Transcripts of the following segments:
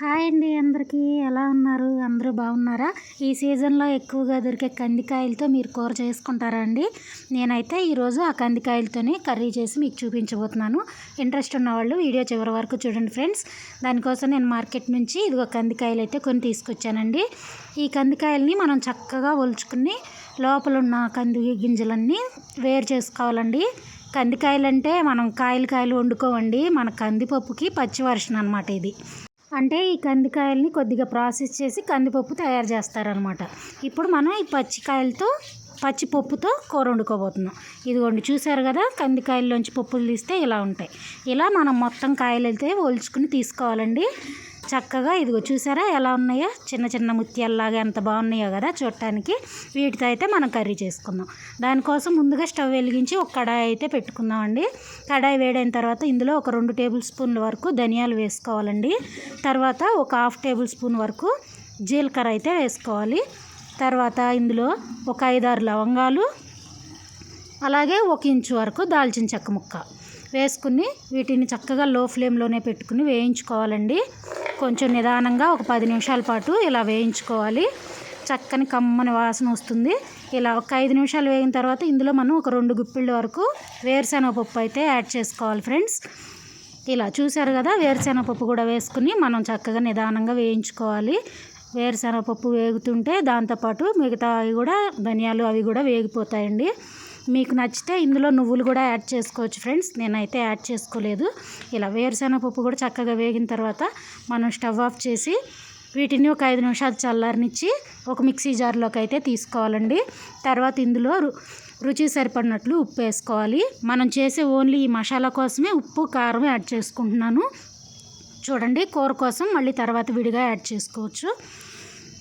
Hi అండి అందరికీ. ఎలా ఉన్నారు? అందరూ బాగున్నారా? ఈ సీజన్లో ఎక్కువగా దొరికే కందికాయలతో మీరు కూర చేసుకుంటారా అండి? నేనైతే ఈరోజు ఆ కందికాయలతోనే కర్రీ చేసి మీకు చూపించబోతున్నాను. ఇంట్రెస్ట్ ఉన్న వాళ్ళు వీడియో చివరి వరకు చూడండి ఫ్రెండ్స్. దానికోసం నేను మార్కెట్ నుంచి ఇదిగో కందికాయలు అయితే కొన్ని తీసుకొచ్చానండి. ఈ కందికాయలని మనం చక్కగా ఒలుచుకుని లోపల ఉన్న కంది గింజలన్నీ వేరు చేసుకోవాలండి. కందికాయలు అంటే మనం కాయలు కాయలు వండుకోవండి మన కందిపప్పుకి పచ్చి వర్షన్ అనమాట ఇది. అంటే ఈ కందికాయల్ని కొద్దిగా ప్రాసెస్ చేసి కందిపప్పు తయారు చేస్తారనమాట ఇప్పుడు మనం ఈ పచ్చికాయలతో పచ్చిపప్పుతో కూర వండుకోబోతున్నాం. ఇదిగోండి చూసారు కదా? కందికాయల్లోంచి పప్పులు తీస్తే ఇలా ఉంటాయి. ఇలా మనం మొత్తం కాయలు అయితే ఒలుచుకుని తీసుకోవాలండి. చక్కగా ఇదిగో చూసారా ఎలా ఉన్నాయో? చిన్న చిన్న ముత్యాలలాగా ఎంత బాగున్నాయో కదా చూడటానికి. వీటితో అయితే మనం కర్రీ చేసుకుందాం. దానికోసం ముందుగా స్టవ్ వెలిగించి ఒక కడాయి అయితే పెట్టుకుందామండి. కడాయి వేడైన తర్వాత ఇందులో ఒక రెండు టేబుల్ స్పూన్ల వరకు ధనియాలు వేసుకోవాలండి. తర్వాత ఒక హాఫ్ టేబుల్ స్పూన్ వరకు జీలకర్ర అయితే వేసుకోవాలి. తర్వాత ఇందులో ఒక ఐదారు లవంగాలు అలాగే ఒక ఇంచు వరకు దాల్చిన చెక్క ముక్క వేసుకుని వీటిని చక్కగా లో ఫ్లేమ్లోనే పెట్టుకుని వేయించుకోవాలండి. కొంచెం నిదానంగా ఒక పది నిమిషాల పాటు ఇలా వేయించుకోవాలి. చక్కని కమ్మని వాసన వస్తుంది. ఇలా ఒక ఐదు నిమిషాలు వేగిన తర్వాత ఇందులో మనం ఒక రెండు గుప్పిళ్ళ వరకు వేరుశెనగ పప్పు అయితే యాడ్ చేసుకోవాలి ఫ్రెండ్స్. ఇలా చూశారు కదా వేరుశెనగ పప్పు కూడా వేసుకుని మనం చక్కగా నిదానంగా వేయించుకోవాలి. వేరుశెనగ పప్పు వేగుతుంటే దాంతోపాటు మిగతా అవి కూడా ధనియాలు అవి కూడా వేగిపోతాయండి. మీకు నచ్చితే ఇందులో నువ్వులు కూడా యాడ్ చేసుకోవచ్చు ఫ్రెండ్స్. నేనైతే యాడ్ చేసుకోలేదు. ఇలా వేరుశెనగ పప్పు కూడా చక్కగా వేగిన తర్వాత మనం స్టవ్ ఆఫ్ చేసి వీటిని ఒక ఐదు నిమిషాలు చల్లారనిచ్చి ఒక మిక్సీ జార్లోకి అయితే తీసుకోవాలండి. తర్వాత ఇందులో రు రుచి సరిపడినట్లు ఉప్పు వేసుకోవాలి. మనం చేసే ఓన్లీ ఈ మసాలా కోసమే ఉప్పు కారం యాడ్ చేసుకుంటున్నాను. చూడండి కూర కోసం మళ్ళీ తర్వాత విడిగా యాడ్ చేసుకోవచ్చు.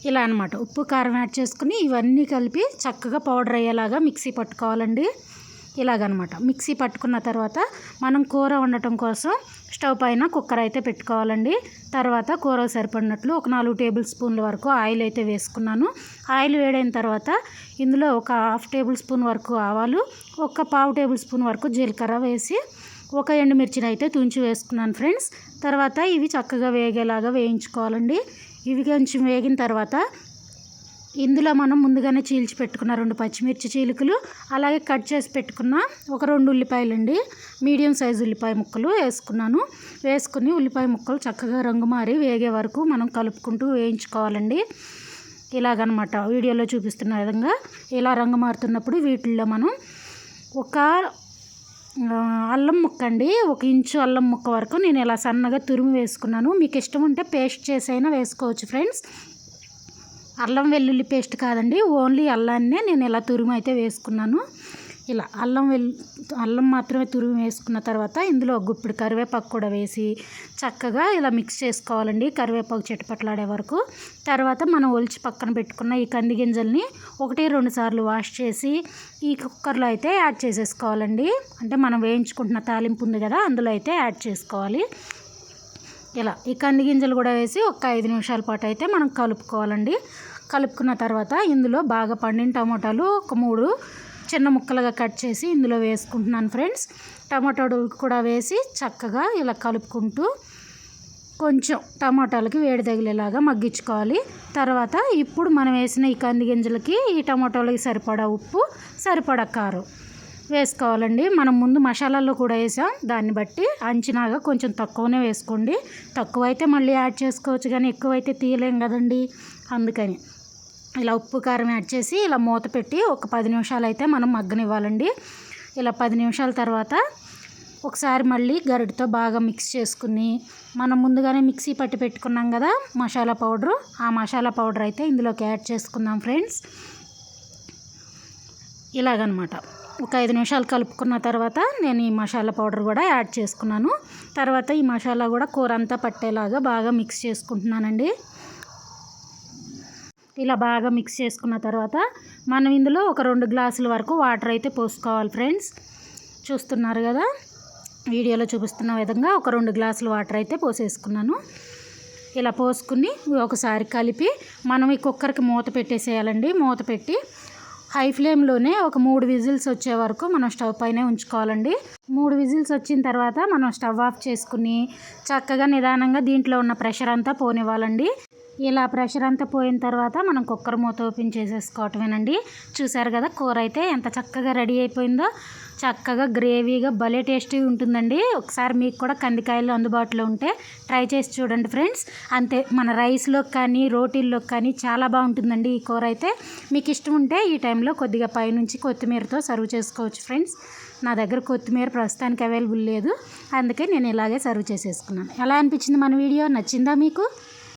ఇలా అనమాట ఉప్పు కారం యాడ్ చేసుకుని ఇవన్నీ కలిపి చక్కగా పౌడర్ అయ్యేలాగా మిక్సీ పట్టుకోవాలండి. ఇలాగనమాట మిక్సీ పట్టుకున్న తర్వాత మనం కూర వండటం కోసం స్టవ్ పైన కుక్కర్ అయితే పెట్టుకోవాలండి. తర్వాత కూర సరిపడినట్లు ఒక నాలుగు టేబుల్ స్పూన్ల వరకు ఆయిల్ అయితే వేసుకున్నాను. ఆయిల్ వేడైన తర్వాత ఇందులో ఒక హాఫ్ టేబుల్ స్పూన్ వరకు ఆవాలు ఒక పావు టేబుల్ స్పూన్ వరకు జీలకర్ర వేసి ఒక ఎండుమిర్చిని అయితే తుంచి వేసుకున్నాను ఫ్రెండ్స్. తర్వాత ఇవి చక్కగా వేగేలాగా వేయించుకోవాలండి. ఇవి కొంచెం వేగిన తర్వాత ఇందులో మనం ముందుగానే చీల్చి పెట్టుకున్న రెండు పచ్చిమిర్చి చీలికలు అలాగే కట్ చేసి పెట్టుకున్న ఒక రెండు ఉల్లిపాయలు అండి మీడియం సైజు ఉల్లిపాయ ముక్కలు వేసుకున్నాను. వేసుకుని ఉల్లిపాయ ముక్కలు చక్కగా రంగు మారి వేగే వరకు మనం కలుపుకుంటూ వేయించుకోవాలండి. ఇలాగనమాట వీడియోలో చూపిస్తున్న విధంగా ఇలా రంగు మారుతున్నప్పుడు వీటిల్లో మనం ఒక అల్లం ముక్క అండి. ఒక ఇంచు అల్లం ముక్క వరకు నేను ఇలా సన్నగా తురిమి వేసుకున్నాను. మీకు ఇష్టం ఉంటే పేస్ట్ చేసైనా వేసుకోవచ్చు ఫ్రెండ్స్. అల్లం వెల్లుల్లి పేస్ట్ కాదండి. ఓన్లీ అల్లాన్నే నేను ఇలా తురుము అయితే వేసుకున్నాను. ఇలా అల్లం వెల్ అల్లం మాత్రమే తురిమి వేసుకున్న తర్వాత ఇందులో గుప్పిడి కరివేపాకు కూడా వేసి చక్కగా ఇలా మిక్స్ చేసుకోవాలండి. కరివేపాకు చెట్టుపట్లాడే వరకు. తర్వాత మనం ఒలిచి పక్కన పెట్టుకున్న ఈ కంది గింజల్ని ఒకటి రెండు సార్లు వాష్ చేసి ఈ కుక్కర్లో అయితే యాడ్ చేసేసుకోవాలండి. అంటే మనం వేయించుకుంటున్న తాలింపు ఉంది కదా అందులో అయితే యాడ్ చేసుకోవాలి. ఇలా ఈ కంది గింజలు కూడా వేసి ఒక ఐదు నిమిషాల పాటు అయితే మనం కలుపుకోవాలండి. కలుపుకున్న తర్వాత ఇందులో బాగా పండిన టమోటాలు ఒక మూడు చిన్న ముక్కలుగా కట్ చేసి ఇందులో వేసుకుంటున్నాను ఫ్రెండ్స్. టమాటాలు కూడా వేసి చక్కగా ఇలా కలుపుకుంటూ కొంచెం టమాటాలకి వేడి తగిలేలాగా మగ్గించుకోవాలి. తర్వాత ఇప్పుడు మనం వేసిన ఈ కంది గింజలకి ఈ టమాటాలకి సరిపడా ఉప్పు సరిపడా కారం వేసుకోవాలండి. మనం ముందు మసాలాల్లో కూడా వేసాం. దాన్ని బట్టి అంచనాగా కొంచెం తక్కువనే వేసుకోండి. తక్కువ అయితే మళ్ళీ యాడ్ చేసుకోవచ్చు కానీ ఎక్కువైతే తీయలేం కదండి. అందుకని ఇలా ఉప్పు కారం యాడ్ చేసి ఇలా మూత పెట్టి ఒక పది నిమిషాలు అయితే మనం మగ్గనివ్వాలండి. ఇలా పది నిమిషాల తర్వాత ఒకసారి మళ్ళీ గరిటతో బాగా మిక్స్ చేసుకుని మనం ముందుగానే మిక్సీ పట్టి పెట్టుకున్నాం కదా మసాలా పౌడరు. ఆ మసాలా పౌడర్ అయితే ఇందులోకి యాడ్ చేసుకుందాం ఫ్రెండ్స్. ఇలాగనమాట. ఒక ఐదు నిమిషాలు కలుపుకున్న తర్వాత నేను ఈ మసాలా పౌడర్ కూడా యాడ్ చేసుకున్నాను. తర్వాత ఈ మసాలా కూడా కూర అంతా పట్టేలాగా బాగా మిక్స్ చేసుకుంటున్నానండి. ఇలా బాగా మిక్స్ చేసుకున్న తర్వాత మనం ఇందులో ఒక రెండు గ్లాసుల వరకు వాటర్ అయితే పోసుకోవాలి ఫ్రెండ్స్. చూస్తున్నారు కదా? వీడియోలో చూపిస్తున్న విధంగా ఒక రెండు గ్లాసులు వాటర్ అయితే పోసేసుకున్నాను. ఇలా పోసుకుని ఒకసారి కలిపి మనం ఈ కుక్కర్కి మూత పెట్టేసేయాలండి. మూత పెట్టి హై ఫ్లేమ్లోనే ఒక మూడు విజిల్స్ వచ్చే వరకు మనం స్టవ్ పైనే ఉంచుకోవాలండి. మూడు విజిల్స్ వచ్చిన తర్వాత మనం స్టవ్ ఆఫ్ చేసుకుని చక్కగా నిదానంగా దీంట్లో ఉన్న ప్రెషర్ అంతా పోనివ్వాలండి. ఇలా ప్రెషర్ అంతా పోయిన తర్వాత మనం కుక్కర్ మూత ఓపెన్ చేసేసుకోవటమేనండి. చూసారు కదా కూర అయితే ఎంత చక్కగా రెడీ అయిపోయిందో చక్కగా గ్రేవీగా భలే టేస్టీ ఉంటుందండి. ఒకసారి మీకు కూడా కందికాయలు అందుబాటులో ఉంటే ట్రై చేసి చూడండి ఫ్రెండ్స్. అంతే మన రైస్లో కానీ రోటీల్లో కానీ చాలా బాగుంటుందండి ఈ కూర అయితే. మీకు ఇష్టం ఉంటే ఈ టైంలో కొద్దిగా పైనుంచి కొత్తిమీరతో సర్వ్ చేసుకోవచ్చు ఫ్రెండ్స్. నా దగ్గర కొత్తిమీర ప్రస్తుతానికి అవైలబుల్ లేదు. అందుకే నేను ఇలాగే సర్వ్ చేసేసుకున్నాను. ఎలా అనిపించింది మన వీడియో? నచ్చిందా మీకు?